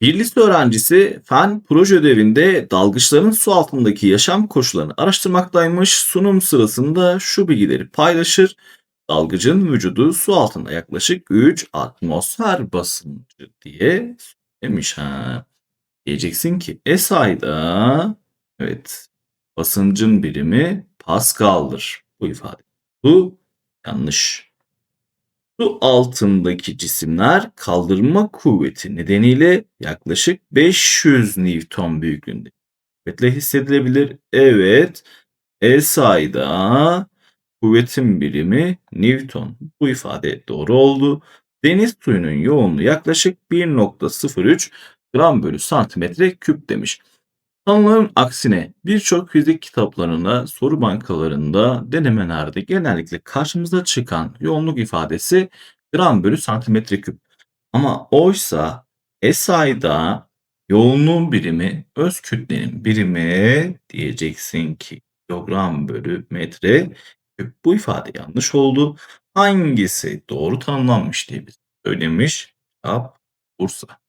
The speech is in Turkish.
Bir lise öğrencisi fen proje ödevinde dalgıçların su altındaki yaşam koşullarını araştırmaktaymış. Sunum sırasında şu bilgileri paylaşır. Dalgıcın vücudu su altında yaklaşık 3 atmosfer basıncı diye demiş ha. Diyeceksin ki SI'da evet basıncın birimi Pascal'dır bu ifade. Bu yanlış. Su altındaki cisimler kaldırma kuvveti nedeniyle yaklaşık 500 Newton büyüklüğünde kuvvetle hissedilebilir. Evet, SI'da kuvvetin birimi Newton. Bu ifade doğru oldu. Deniz suyunun yoğunluğu yaklaşık 1.03 gram bölü santimetre küp demiş. Sanılanın aksine birçok fizik kitaplarında, soru bankalarında, denemelerde genellikle karşımıza çıkan yoğunluk ifadesi gram bölü santimetre küp. Ama oysa SI'da yoğunluğun birimi öz kütlenin birimi diyeceksin ki kilogram bölü metre küp. Bu ifade yanlış oldu. Hangisi doğru tanımlanmış diye bize söylemiş. Cevap Bursa.